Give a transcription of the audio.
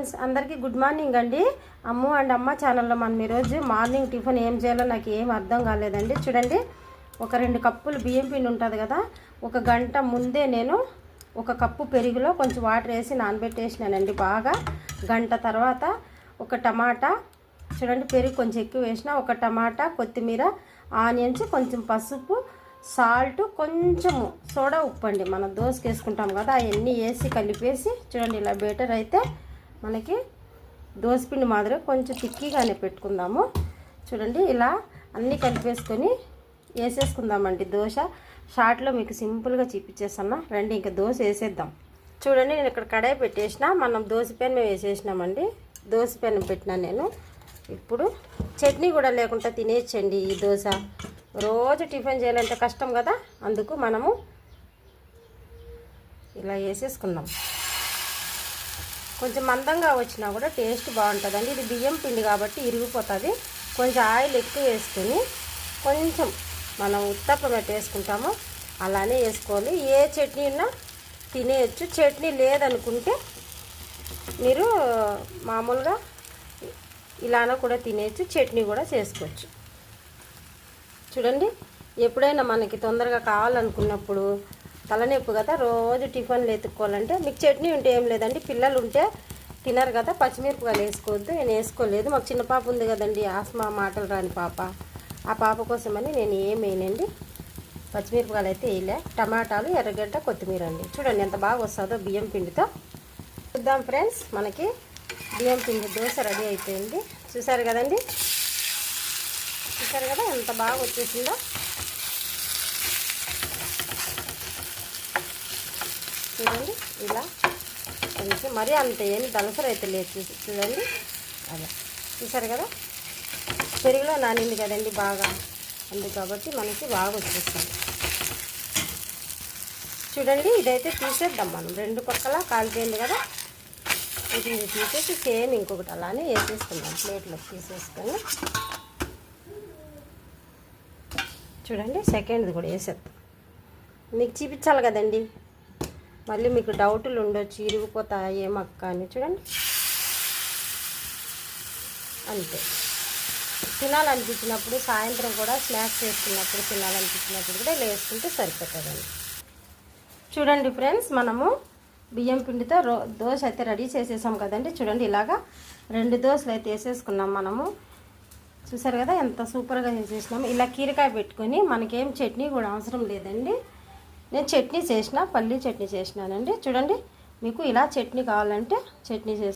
Friends అందరికీ good morning అండి. అమ్ము and అమ్మ ఛానల్లో మనం ఈరోజు మార్నింగ్ టిఫిన్ ఏం చేయాలో నాకు ఏం అర్థం కాలేదండి. చూడండి ఒక రెండు కప్పులు బియ్యం పిండి ఉంటుంది కదా ఒక గంట ముందే నేను ఒక కప్పు పెరుగులో కొంచెం వాటర్ వేసి నానబెట్టేసినానండి బాగా. గంట తర్వాత ఒక టమాటా చూడండి పెరుగు కొంచెం ఎక్కువ వేసిన ఒక టమాటా కొత్తిమీర ఆనియన్స్ కొంచెం పసుపు సాల్ట్ కొంచెము సోడా ఉప్పు అండి. మనం దోసకి వేసుకుంటాం కదా అవన్నీ వేసి కలిపేసి చూడండి ఇలా బెటర్ అయితే మనకి దోసపిండి మాదిరి కొంచెం తిక్కిగానే పెట్టుకుందాము. చూడండి ఇలా అన్నీ కలిపేసుకొని వేసేసుకుందామండి దోశ. షార్ట్లో మీకు సింపుల్గా చూపించేస్తున్నా. రండి ఇంకా దోశ వేసేద్దాం. చూడండి నేను ఇక్కడ కడాయి పెట్టేసిన. మనం దోశ పెనం వేసేసినామండి. దోశ పెనం పెట్టినా నేను. ఇప్పుడు చట్నీ కూడా లేకుండా తినేయచ్చండి ఈ దోశ. రోజు టిఫిన్ చేయాలంటే కష్టం కదా. అందుకు మనము ఇలా వేసేసుకుందాం కొంచెం మందంగా వచ్చినా కూడా టేస్ట్ బాగుంటుందండి. ఇది బియ్యం పిండి కాబట్టి ఇరిగిపోతుంది. కొంచెం ఆయిల్ ఎక్కువ వేసుకొని కొంచెం మనం ఉత్తప్పం ఎట్ట వేసుకుంటామో. అలానే వేసుకోవాలి. ఏ చట్నీ ఉన్నా తినేయచ్చు. చట్నీ లేదనుకుంటే మీరు మామూలుగా ఇలానో కూడా తినేయచ్చు. చట్నీ కూడా చేసుకోవచ్చు. చూడండి. ఎప్పుడైనా మనకి తొందరగా కావాలనుకున్నప్పుడు తలనొప్పి కదా రోజు టిఫిన్లు ఎత్తుక్కోవాలంటే మీకు చట్నీ ఉంటే ఏం లేదండి పిల్లలు ఉంటే తినరు కదా పచ్చిమిరపకాయలు వేసుకోవద్దు నేను వేసుకోలేదు. మాకు చిన్న పాప ఉంది కదండి ఆస్మా మాటలు రాని పాప. ఆ పాప కోసమని నేను ఏం వేయనండి? పచ్చిమిరపకాయలు అయితే వేయలే. టమాటాలు ఎర్రగడ్డ కొత్తిమీర అండి. చూడండి ఎంత బాగా వస్తుందో బియ్యం పిండితో. చూద్దాం ఫ్రెండ్స్ మనకి బియ్యం పిండి దోశ రెడీ అయిపోయింది. చూసారు కదండి? చూసారు కదా ఎంత బాగా వచ్చేసిందో? చూడండి ఇలా కొంచెం మరీ అంత ఏమి దలసర అయితే లేదు. చూడండి అలా. చూసారు కదా? పెరుగులో నానింది కదండి బాగా. అందుకు కాబట్టి మనకి బాగా వచ్చేస్తుంది చూడండి ఇదైతే తీసేద్దాం మనం. రెండు పక్కల కాలిపోయింది కదా? ఇది తీసేసి సేమ్ ఇంకొకటి అలానే వేసేసుకుందాం. ప్లేట్లో తీసేసుకొని. చూడండి సెకండ్ది కూడా వేసేద్దాం. మీకు చూపించాలి కదండి. మళ్ళీ మీకు డౌట్లు ఉండొచ్చు ఇరిగిపోతాయే మక్క అని చూడండి. అంతే. తినాలనిపించినప్పుడు సాయంత్రం కూడా స్నాక్స్ వేసుకున్నప్పుడు తినాలనిపించినప్పుడు కూడా వేసుకుంటే సరిపోతుందండి. చూడండి ఫ్రెండ్స్ మనము బియ్యం పిండితో రో దోశ అయితే రెడీ చేసేసాం కదండి. చూడండి ఇలాగా రెండు దోశలు అయితే వేసేసుకున్నాం మనము. చూసారు కదా ఎంత సూపర్గా చేసేసినాము ఇలా కీరకాయ పెట్టుకొని మనకేం చట్నీ కూడా అవసరం లేదండి. నేను చట్నీ చేసిన పల్లీ చట్నీ చేసినానండి. చూడండి మీకు ఇలా చట్నీ కావాలంటే చట్నీ చేసి